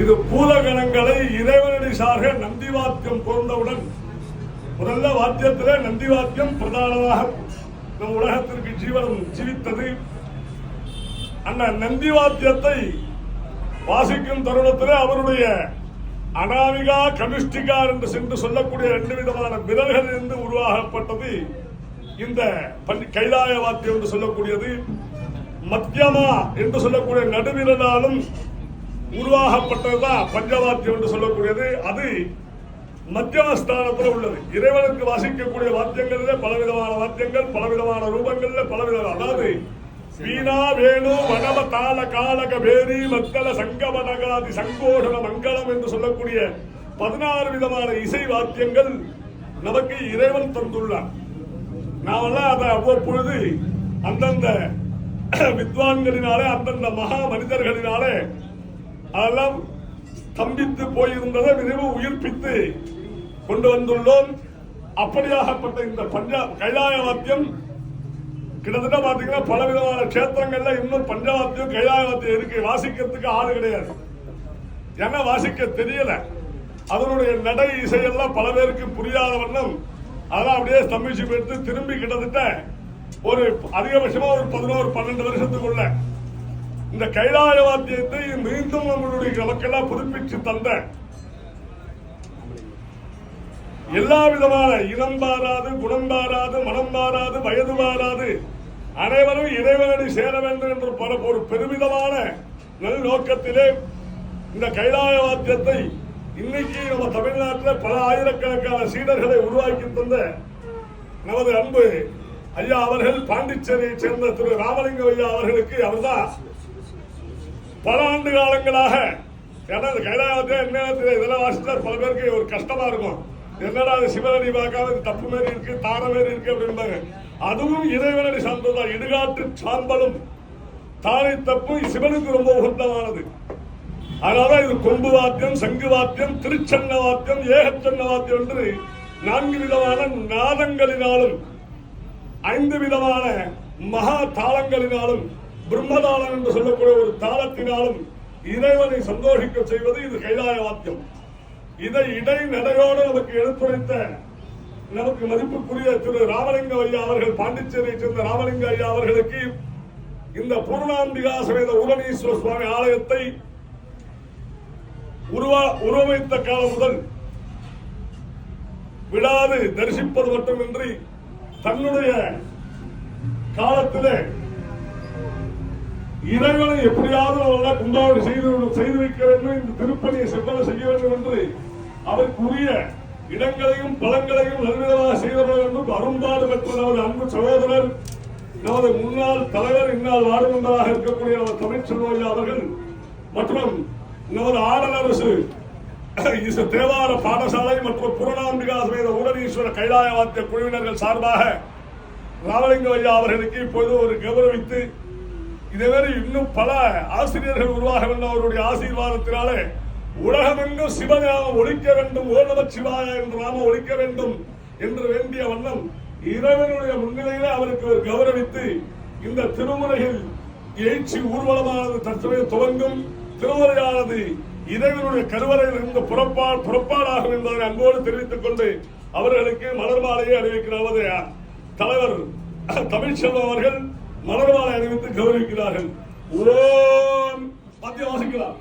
இது பூலகணங்களை இறைவனடி சார்க நந்தி வாத்தியம் பொருந்தவுடன் முதல்ல வாத்தியத்திலே நந்தி வாத்தியம் பிரதானமாக நம் உலகத்திற்கு ஜீவனம் ஜீவித்தது. அந்த நந்தி வாத்தியத்தை வாசிக்கும் தருணத்திலே அவருடைய அனாமிகா கனிஷ்டிகா என்று சென்று சொல்லக்கூடிய ரெண்டு விதமான விரல்கள் இருந்து உருவாகப்பட்டது. இந்த பள்ளி கைலாய வாத்தியம் என்று சொல்லக்கூடியது. மத்தியமா என்று சொல்லக்கூடிய நடுவிரலாலும் உருவாகப்பட்டதுதான் பஞ்சவாத்தியம் என்று சொல்லக்கூடியது. அது மத்தியமஸ்தானத்தில் உள்ளது. இறைவனுக்கு வாசிக்கக்கூடிய வாத்தியங்களில் பலவிதமான வாத்தியங்கள் பலவிதமான ரூபங்களில் பலவிதமான அதாவது வீணா வேணு வனவ தாள காலக வேரி மத்தள சங்கமனகாதி சங்கோடன மங்களம் என்று சொல்லக்கூடிய பதினாறு விதமான இசை வாத்தியங்கள் நமக்கு இறைவன் தந்துள்ளார். நாமெல்லாம் அதை அவ்வப்பொழுது அந்தந்த வித்வான்களினாலே அந்தந்த மகா மனிதர்களினாலே அதெல்லாம் ஸ்தம்பித்து போயிருந்ததை விரைவு உயிர்ப்பித்து கொண்டு வந்துள்ளோம். அப்படியாகப்பட்ட இந்த பஞ்சாப் கைலாய வாத்தியம் கிட்டத்தட்ட பாத்தீங்கன்னா பல விதமான கஷேத்திரங்கள்ல இன்னும் பஞ்சவாத்தியம் கைலாய இருக்கு. வாசிக்கிறதுக்கு ஆள் கிடையாது. ஏன்னா வாசிக்க தெரியல. அதனுடைய நடை இசையெல்லாம் பல பேருக்கு புரியாத வண்ணம் அதெல்லாம் அப்படியே ஸ்தம்பிச்சு போயிட்டு திரும்பி கிட்டத்தட்ட ஒரு அதிகபட்சமா ஒரு பதினோரு பன்னெண்டு வருஷத்துக்குள்ள இந்த கைலாய வாத்தியத்தை மீண்டும் நம்மளுடைய நமக்கெல்லாம் புதுப்பிச்சு தந்த எல்லா விதமான இனம் பாராது குணம் பாராது மனம் பாராது வயது பாராது அனைவரும் இறைவனடி சேர வேண்டும் என்ற பல ஒரு பெருமிதமான நல் நோக்கத்திலே இந்த கைலாய வாத்தியத்தை இன்னைக்கு நம்ம தமிழ்நாட்டில் பல ஆயிரக்கணக்கான சீடர்களை உருவாக்கி தந்த நமது அன்பு ஐயா அவர்கள் பாண்டிச்சேரியை சேர்ந்த திரு ராமலிங்க ஐயா அவர்களுக்கு அவர்தான் பல ஆண்டு காலங்களாக ஏன்னா இந்த கைலாயத்தை என்ன இதெல்லாம் பல பேருக்கு ஒரு கஷ்டமா இருக்கும். என்னடா அது சிவனடி பார்க்காம இது தப்பு மாரி இருக்கு தார மாரி இருக்கு அப்படின்பாங்க அதுவும் இறைவனடி சார்ந்ததுதான் இடுகாட்டு சாம்பலும் தாரை தப்பும் சிவனுக்கு ரொம்ப உகந்தமானது. அதனால இது கொம்பு வாத்தியம் சங்கு வாத்தியம் திருச்சங்க வாத்தியம் ஏகச்சங்க வாத்தியம் என்று நான்கு விதமான நாதங்களினாலும் ஐந்து விதமான மகா தாளங்களினாலும் பிரம்மதாளம் என்று சொல்லக்கூடிய ஒரு தாளத்தினாலும் இறைவனை சந்தோஷிக்க செய்வது இது கைலாய வாத்தியம். இதை இடை நடையோடு நமக்கு எடுத்துரைத்த நமக்கு மதிப்புக்குரிய திரு ராமலிங்க ஐயா அவர்கள் பாண்டிச்சேரியை சேர்ந்த ராமலிங்க ஐயா அவர்களுக்கு இந்த பூர்ணாம்பிகா சமேத உரணீஸ்வர சுவாமி ஆலயத்தை உருவா உருவமைத்த காலம் முதல் விடாது தரிசிப்பது மட்டுமின்றி தன்னுடைய காலத்திலே இறைவனை எப்படியாவது அவர்களால் கும்பாவளி செய்து செய்து வைக்க வேண்டும் இந்த திருப்பணியை செவ்வன செய்ய வேண்டும் என்று அதற்குரிய இடங்களையும் பலங்களையும் நல்விதமாக செய்தவர்கள் என்றும் அரும்பாடு பெற்ற நமது அன்பு சகோதரர் நமது முன்னாள் தலைவர் இந்நாள் நாடுமன்றராக இருக்கக்கூடிய நமது தமிழ்ச்செல்வையா அவர்கள் மற்றும் நமது ஆடல் அரசு இசு தேவார பாடசாலை மற்றும் புரணாம்பிகா சமேத உடனீஸ்வர கைலாய வாத்திய குழுவினர்கள் சார்பாக ராமலிங்க ஐயா அவர்களுக்கு இப்போது ஒரு கௌரவித்து இதேமாரி இன்னும் பல ஆசிரியர்கள் உருவாக வேண்டும் அவருடைய ஆசீர்வாதத்தினாலே. உலகமெங்கும் சிவநாமம் ஒழிக்க வேண்டும் ஓ சிவாய என்று நாம ஒழிக்க வேண்டும் என்று வேண்டிய வண்ணம் இறைவனுடைய முன்னிலையில அவருக்கு கௌரவித்து இந்த திருமுறையில் எழுச்சி ஊர்வலமானது தற்சமயம் துவங்கும். திருமுறையானது இறைவனுடைய கருவறையில் இருந்து புறப்பா புறப்பாடாகும் என்பதை அன்போடு தெரிவித்துக் கொண்டு அவர்களுக்கு மலர் மாலையை அறிவிக்கிற தலைவர் தமிழ்ச்செல்வம் அவர்கள் மலர் மாலை அணிவித்து கௌரவிக்கிறார்கள் ஓம் மத்திய வாசிக்கிறார்